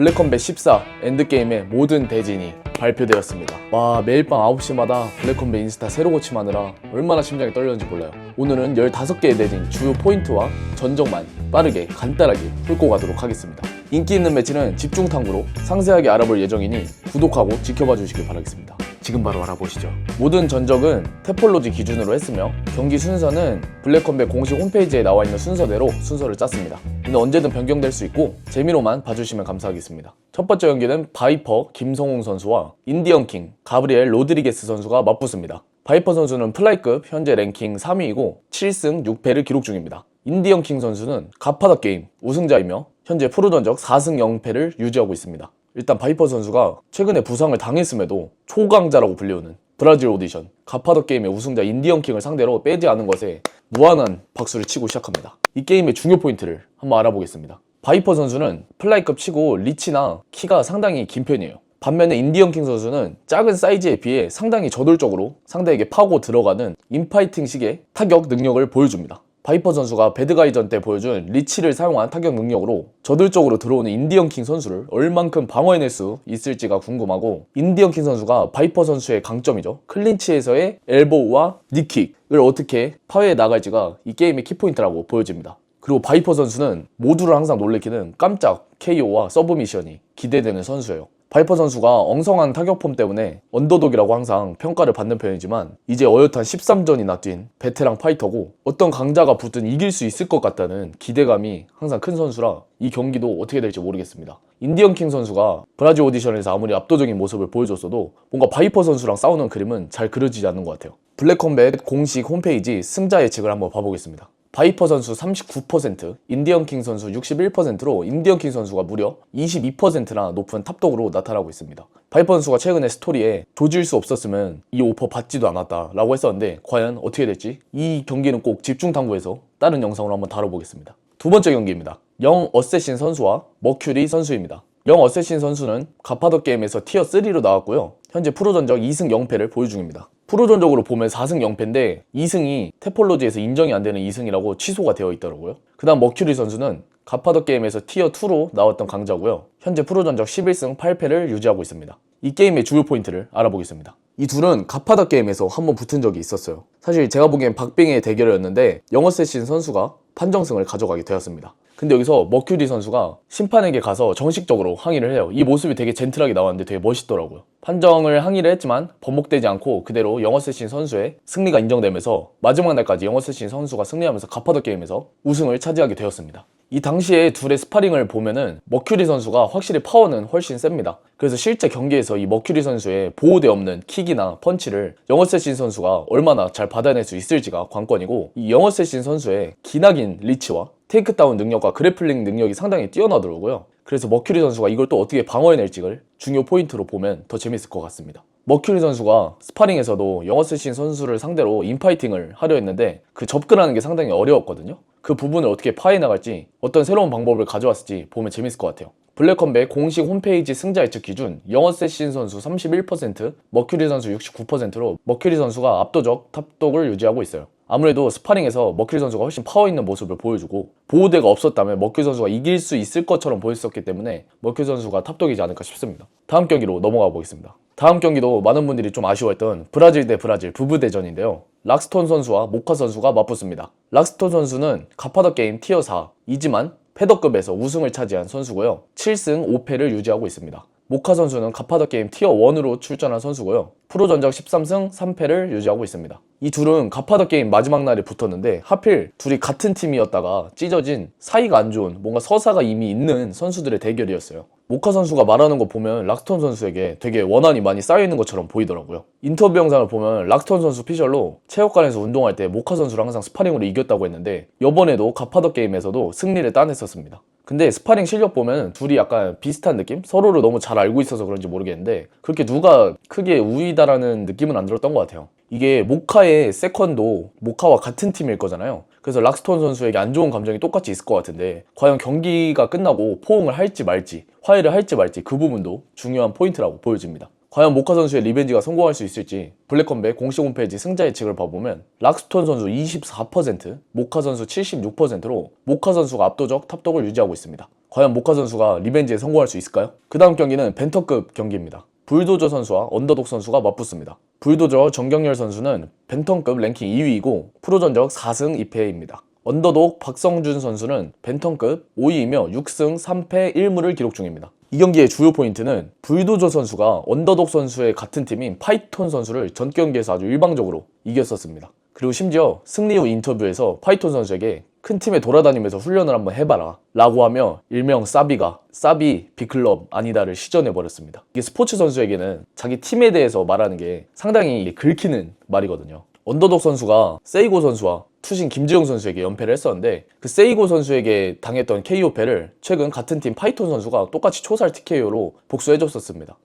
블랙컴뱃 14 엔드게임의 모든 대진이 발표되었습니다. 와 매일 밤 9시마다 블랙컴뱃 인스타 새로 고침하느라 얼마나 심장이 떨렸는지 몰라요. 오늘은 15개의 대진 주요 포인트와 전적만 빠르게 간단하게 훑고 가도록 하겠습니다. 인기 있는 매치는 집중 탐구로 상세하게 알아볼 예정이니 구독하고 지켜봐 주시길 바라겠습니다. 지금 바로 알아보시죠. 모든 전적은 테폴로지 기준으로 했으며 경기 순서는 블랙컴뱃 공식 홈페이지에 나와 있는 순서대로 순서를 짰습니다. 이는 언제든 변경될 수 있고 재미로만 봐주시면 감사하겠습니다. 첫 번째 경기는 바이퍼 김성웅 선수와 인디언 킹 가브리엘 로드리게스 선수가 맞붙습니다. 바이퍼 선수는 플라이급 현재 랭킹 3위이고 7승 6패를 기록 중입니다. 인디언 킹 선수는 가파다 게임 우승자이며 현재 프로 전적 4승 0패를 유지하고 있습니다. 일단 바이퍼 선수가 최근에 부상을 당했음에도 초강자라고 불리우는 브라질 오디션 가파더 게임의 우승자 인디언 킹을 상대로 빼지 않은 것에 무한한 박수를 치고 시작합니다. 이 게임의 중요 포인트를 한번 알아보겠습니다. 바이퍼 선수는 플라이급 치고 리치나 키가 상당히 긴 편이에요. 반면에 인디언 킹 선수는 작은 사이즈에 비해 상당히 저돌적으로 상대에게 파고 들어가는 인파이팅식의 타격 능력을 보여줍니다. 바이퍼 선수가 배드가이전 때 보여준 리치를 사용한 타격 능력으로 저돌적으로 들어오는 인디언 킹 선수를 얼만큼 방어해낼 수 있을지가 궁금하고 인디언 킹 선수가 바이퍼 선수의 강점이죠. 클린치에서의 엘보우와 니킥을 어떻게 파괴해 나갈지가 이 게임의 키포인트라고 보여집니다. 그리고 바이퍼 선수는 모두를 항상 놀래키는 깜짝 KO와 서브미션이 기대되는 선수예요. 바이퍼 선수가 엉성한 타격폼 때문에 언더독이라고 항상 평가를 받는 편이지만 이제 어엿한 13전이나 뛴 베테랑 파이터고 어떤 강자가 붙든 이길 수 있을 것 같다는 기대감이 항상 큰 선수라 이 경기도 어떻게 될지 모르겠습니다. 인디언 킹 선수가 브라질 오디션에서 아무리 압도적인 모습을 보여줬어도 뭔가 바이퍼 선수랑 싸우는 그림은 잘 그려지지 않는 것 같아요. 블랙컴뱃 공식 홈페이지 승자 예측을 한번 봐보겠습니다. 바이퍼 선수 39%, 인디언 킹 선수 61%로 인디언 킹 선수가 무려 22%나 높은 탑독으로 나타나고 있습니다. 바이퍼 선수가 최근에 스토리에 조질 수 없었으면 이 오퍼 받지도 않았다 라고 했었는데 과연 어떻게 될지 이 경기는 꼭 집중 탐구해서 다른 영상으로 한번 다뤄보겠습니다. 두 번째 경기입니다. 영 어쌔신 선수와 머큐리 선수입니다. 영 어쌔신 선수는 가파더 게임에서 티어 3로 나왔고요. 현재 프로 전적 2승 0패를 보유 중입니다. 프로 전적으로 보면 4승 0패인데 2승이 테폴로지에서 인정이 안 되는 2승이라고 취소가 되어 있더라고요. 그 다음 머큐리 선수는 가파더 게임에서 티어 2로 나왔던 강자고요. 현재 프로 전적 11승 8패를 유지하고 있습니다. 이 게임의 주요 포인트를 알아보겠습니다. 이 둘은 가파더 게임에서 한번 붙은 적이 있었어요. 사실 제가 보기엔 박빙의 대결이었는데 영어세신 선수가 판정승을 가져가게 되었습니다. 근데 여기서 머큐리 선수가 심판에게 가서 정식적으로 항의를 해요. 이 모습이 되게 젠틀하게 나왔는데 되게 멋있더라고요. 판정을 항의를 했지만 번복되지 않고 그대로 영어 세신 선수의 승리가 인정되면서 마지막 날까지 영어 세신 선수가 승리하면서 가파더 게임에서 우승을 차지하게 되었습니다. 이 당시에 둘의 스파링을 보면은 머큐리 선수가 확실히 파워는 훨씬 셉니다. 그래서 실제 경기에서 이 머큐리 선수의 보호대 없는 킥이나 펀치를 영어세신 선수가 얼마나 잘 받아낼 수 있을지가 관건이고 이 영어세신 선수의 기나긴 리치와 테이크다운 능력과 그래플링 능력이 상당히 뛰어나더라고요. 그래서 머큐리 선수가 이걸 또 어떻게 방어해낼지를 중요 포인트로 보면 더 재밌을 것 같습니다. 머큐리 선수가 스파링에서도 영어세신 선수를 상대로 인파이팅을 하려 했는데 그 접근하는 게 상당히 어려웠거든요. 그 부분을 어떻게 파해 나갈지 어떤 새로운 방법을 가져왔을지 보면 재밌을 것 같아요. 블랙컴백 공식 홈페이지 승자 예측 기준 영어 세신 선수 31%, 머큐리 선수 69%로 머큐리 선수가 압도적 탑독을 유지하고 있어요. 아무래도 스파링에서 머큐리 선수가 훨씬 파워 있는 모습을 보여주고 보호대가 없었다면 머큐리 선수가 이길 수 있을 것처럼 보였었기 때문에 머큐리 선수가 탑독이지 않을까 싶습니다. 다음 경기로 넘어가 보겠습니다. 다음 경기도 많은 분들이 좀 아쉬워했던 브라질 대 브라질 부부 대전인데요. 락스톤 선수와 모카 선수가 맞붙습니다. 락스톤 선수는 가파더 게임 티어 4이지만 패더급에서 우승을 차지한 선수고요. 7승 5패를 유지하고 있습니다. 모카 선수는 가파더 게임 티어 1으로 출전한 선수고요. 프로 전적 13승 3패를 유지하고 있습니다. 이 둘은 가파더 게임 마지막 날에 붙었는데 하필 둘이 같은 팀이었다가 찢어진 사이가 안 좋은 뭔가 서사가 이미 있는 선수들의 대결이었어요. 모카 선수가 말하는 거 보면 락스톤 선수에게 되게 원한이 많이 쌓여 있는 것처럼 보이더라고요. 인터뷰 영상을 보면 락스톤 선수 피셜로 체육관에서 운동할 때 모카 선수를 항상 스파링으로 이겼다고 했는데 이번에도 가파더 게임에서도 승리를 따냈었습니다. 근데 스파링 실력 보면 둘이 약간 비슷한 느낌? 서로를 너무 잘 알고 있어서 그런지 모르겠는데 그렇게 누가 크게 우위다라는 느낌은 안 들었던 것 같아요. 이게 모카의 세컨도 모카와 같은 팀일 거잖아요. 그래서 락스톤 선수에게 안 좋은 감정이 똑같이 있을 것 같은데 과연 경기가 끝나고 포옹을 할지 말지 화해를 할지 말지 그 부분도 중요한 포인트라고 보여집니다. 과연 모카 선수의 리벤지가 성공할 수 있을지 블랙컴백 공식 홈페이지 승자 예측을 봐보면 락스톤 선수 24%, 모카 선수 76%로 모카 선수가 압도적 탑독을 유지하고 있습니다. 과연 모카 선수가 리벤지에 성공할 수 있을까요? 그 다음 경기는 벤터급 경기입니다. 불도저 선수와 언더독 선수가 맞붙습니다. 불도저 정경열 선수는 벤턴급 랭킹 2위이고 프로 전적 4승 2패입니다. 언더독 박성준 선수는 벤턴급 5위이며 6승 3패 1무를 기록 중입니다. 이 경기의 주요 포인트는 불도저 선수가 언더독 선수의 같은 팀인 파이톤 선수를 전 경기에서 아주 일방적으로 이겼었습니다. 그리고 심지어 승리 후 인터뷰에서 파이톤 선수에게 큰 팀에 돌아다니면서 훈련을 한번 해봐라 라고 하며 일명 사비가 사비 비클럽 아니다를 시전해버렸습니다. 이게 스포츠 선수에게는 자기 팀에 대해서 말하는 게 상당히 긁히는 말이거든요. 언더독 선수가 세이고 선수와 투신 김지영 선수에게 연패를 했었는데 그 세이고 선수에게 당했던 KO패를 최근 같은 팀 파이톤 선수가 똑같이 초살 TKO로 복수해줬었습니다.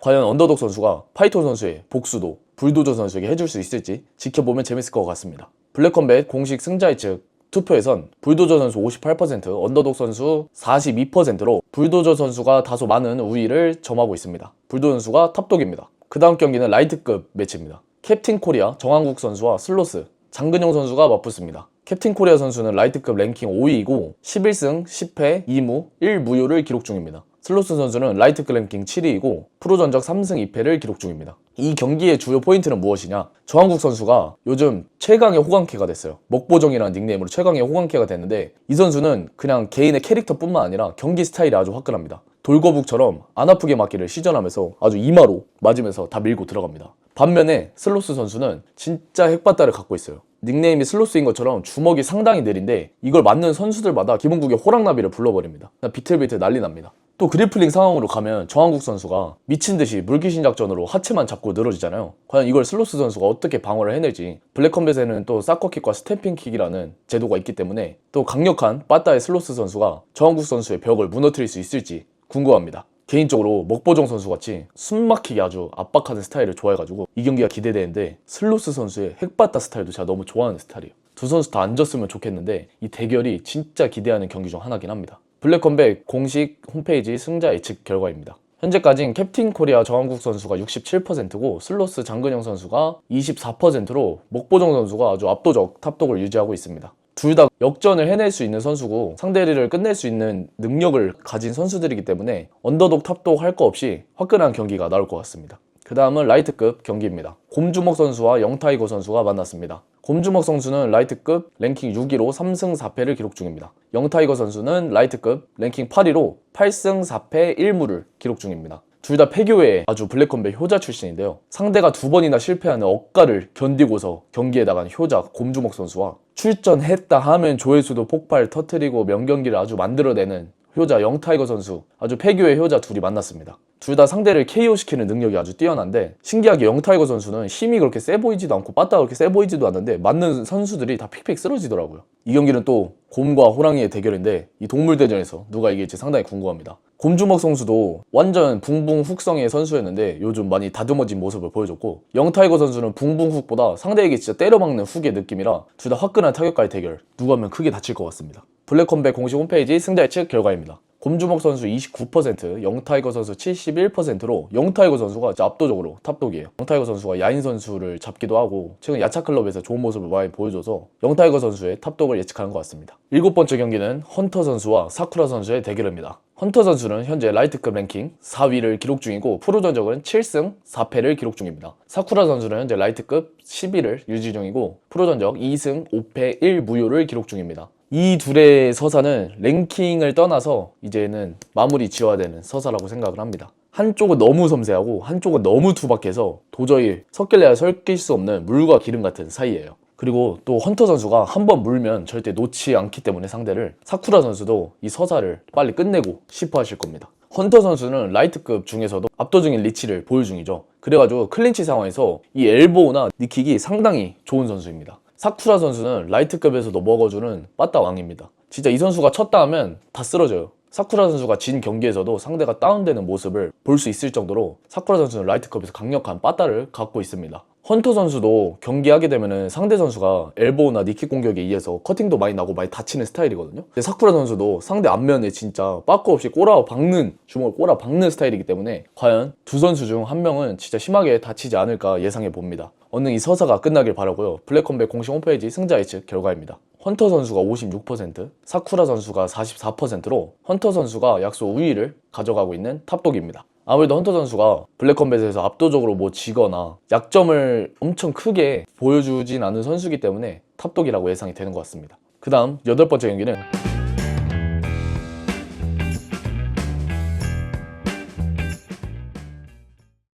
과연 언더독 선수가 파이톤 선수의 복수도 불도저 선수에게 해줄 수 있을지 지켜보면 재밌을 것 같습니다. 블랙컴뱃 공식 승자의 측 투표에선 불도저 선수 58%, 언더독 선수 42%로 불도저 선수가 다소 많은 우위를 점하고 있습니다. 불도저 선수가 탑독입니다. 그 다음 경기는 라이트급 매치입니다. 캡틴 코리아 정한국 선수와 슬로스 장근영 선수가 맞붙습니다. 캡틴 코리아 선수는 라이트급 랭킹 5위이고 11승 10패 2무 1무효를 기록 중입니다. 슬로스 선수는 라이트급 랭킹 7위이고 프로 전적 3승 2패를 기록 중입니다. 이 경기의 주요 포인트는 무엇이냐? 정한국 선수가 요즘 최강의 호강캐가 됐어요. 먹보정이라는 닉네임으로 최강의 호강캐가 됐는데 이 선수는 그냥 개인의 캐릭터뿐만 아니라 경기 스타일이 아주 화끈합니다. 돌거북처럼 안 아프게 맞기를 시전하면서 아주 이마로 맞으면서 다 밀고 들어갑니다. 반면에 슬로스 선수는 진짜 핵바다를 갖고 있어요. 닉네임이 슬로스인 것처럼 주먹이 상당히 느린데 이걸 맞는 선수들마다 기본국의 호랑나비를 불러버립니다. 비틀비틀 난리 납니다. 또 그리플링 상황으로 가면 정한국 선수가 미친 듯이 물귀신 작전으로 하체만 잡고 늘어지잖아요. 과연 이걸 슬로스 선수가 어떻게 방어를 해낼지 블랙컴뱃에는 또 사커킥과 스탬핑킥이라는 제도가 있기 때문에 또 강력한 빠따의 슬로스 선수가 정한국 선수의 벽을 무너뜨릴 수 있을지 궁금합니다. 개인적으로 먹보정 선수 같이 숨막히게 아주 압박하는 스타일을 좋아해가지고 이 경기가 기대되는데 슬로스 선수의 핵바따 스타일도 제가 너무 좋아하는 스타일이에요. 두 선수 다 앉았으면 좋겠는데 이 대결이 진짜 기대하는 경기 중 하나긴 합니다. 블랙컴백 공식 홈페이지 승자 예측 결과입니다. 현재까지는 캡틴 코리아 정한국 선수가 67%고 슬로스 장근영 선수가 24%로 먹보정 선수가 아주 압도적 탑독을 유지하고 있습니다. 둘 다 역전을 해낼 수 있는 선수고 상대를 끝낼 수 있는 능력을 가진 선수들이기 때문에 언더독 탑독 할 거 없이 화끈한 경기가 나올 것 같습니다. 그 다음은 라이트급 경기입니다. 곰주먹 선수와 영타이거 선수가 만났습니다. 곰주먹 선수는 라이트급 랭킹 6위로 3승 4패를 기록 중입니다. 영타이거 선수는 라이트급 랭킹 8위로 8승 4패 1무를 기록 중입니다. 둘 다 폐교의 아주 블랙컴백 효자 출신인데요. 상대가 두 번이나 실패하는 억가를 견디고서 경기에 나간 효자 곰주먹 선수와 출전했다 하면 조회수도 폭발 터트리고 명경기를 아주 만들어내는 효자 영타이거 선수 아주 폐교의 효자 둘이 만났습니다. 둘 다 상대를 KO시키는 능력이 아주 뛰어난데 신기하게 영타이거 선수는 힘이 그렇게 세 보이지도 않고 빠따가 그렇게 세 보이지도 않는데 맞는 선수들이 다 픽픽 쓰러지더라고요. 이 경기는 또 곰과 호랑이의 대결인데 이 동물 대전에서 누가 이길지 상당히 궁금합니다. 곰주먹 선수도 완전 붕붕 훅성의 선수였는데 요즘 많이 다듬어진 모습을 보여줬고 영타이거 선수는 붕붕 훅보다 상대에게 진짜 때려박는 훅의 느낌이라 둘 다 화끈한 타격가의 대결 누가 하면 크게 다칠 것 같습니다. 블랙컴백 공식 홈페이지 승자 예측 결과입니다. 곰주먹 선수 29%, 영타이거 선수 71%로 영타이거 선수가 압도적으로 탑독이에요. 영타이거 선수가 야인 선수를 잡기도 하고 최근 야차 클럽에서 좋은 모습을 많이 보여줘서 영타이거 선수의 탑독을 예측하는 것 같습니다. 일곱 번째 경기는 헌터 선수와 사쿠라 선수의 대결입니다. 헌터 선수는 현재 라이트급 랭킹 4위를 기록 중이고 프로 전적은 7승 4패를 기록 중입니다. 사쿠라 선수는 현재 라이트급 10위를 유지 중이고 프로 전적 2승 5패 1무효를 기록 중입니다. 이 둘의 서사는 랭킹을 떠나서 이제는 마무리 지어야 되는 서사라고 생각을 합니다. 한쪽은 너무 섬세하고 한쪽은 너무 투박해서 도저히 섞일래야 섞일 수 없는 물과 기름 같은 사이예요. 그리고 또 헌터 선수가 한 번 물면 절대 놓지 않기 때문에 상대를 사쿠라 선수도 이 서사를 빨리 끝내고 싶어 하실 겁니다. 헌터 선수는 라이트급 중에서도 압도적인 리치를 보유 중이죠. 그래가지고 클린치 상황에서 이 엘보우나 니킥이 상당히 좋은 선수입니다. 사쿠라 선수는 라이트급에서도 먹어주는 빠따 왕입니다. 진짜 이 선수가 쳤다 하면 다 쓰러져요. 사쿠라 선수가 진 경기에서도 상대가 다운되는 모습을 볼 수 있을 정도로 사쿠라 선수는 라이트급에서 강력한 빠따를 갖고 있습니다. 헌터 선수도 경기하게 되면은 상대 선수가 엘보우나 니킥 공격에 의해서 커팅도 많이 나고 많이 다치는 스타일이거든요. 근데 사쿠라 선수도 상대 앞면에 진짜 빠꾸 없이 꼬라 박는 주먹을 꼬라 박는 스타일이기 때문에 과연 두 선수 중 한 명은 진짜 심하게 다치지 않을까 예상해 봅니다. 얼른 이 서사가 끝나길 바라고요. 블랙컴백 공식 홈페이지 승자 예측 결과입니다. 헌터 선수가 56%, 사쿠라 선수가 44%로 헌터 선수가 약소 우위를 가져가고 있는 탑독입니다. 아무래도 헌터 선수가 블랙컴뱃에서 압도적으로 뭐 지거나 약점을 엄청 크게 보여주진 않은 선수이기 때문에 탑독이라고 예상이 되는 것 같습니다. 그 다음 여덟 번째 경기는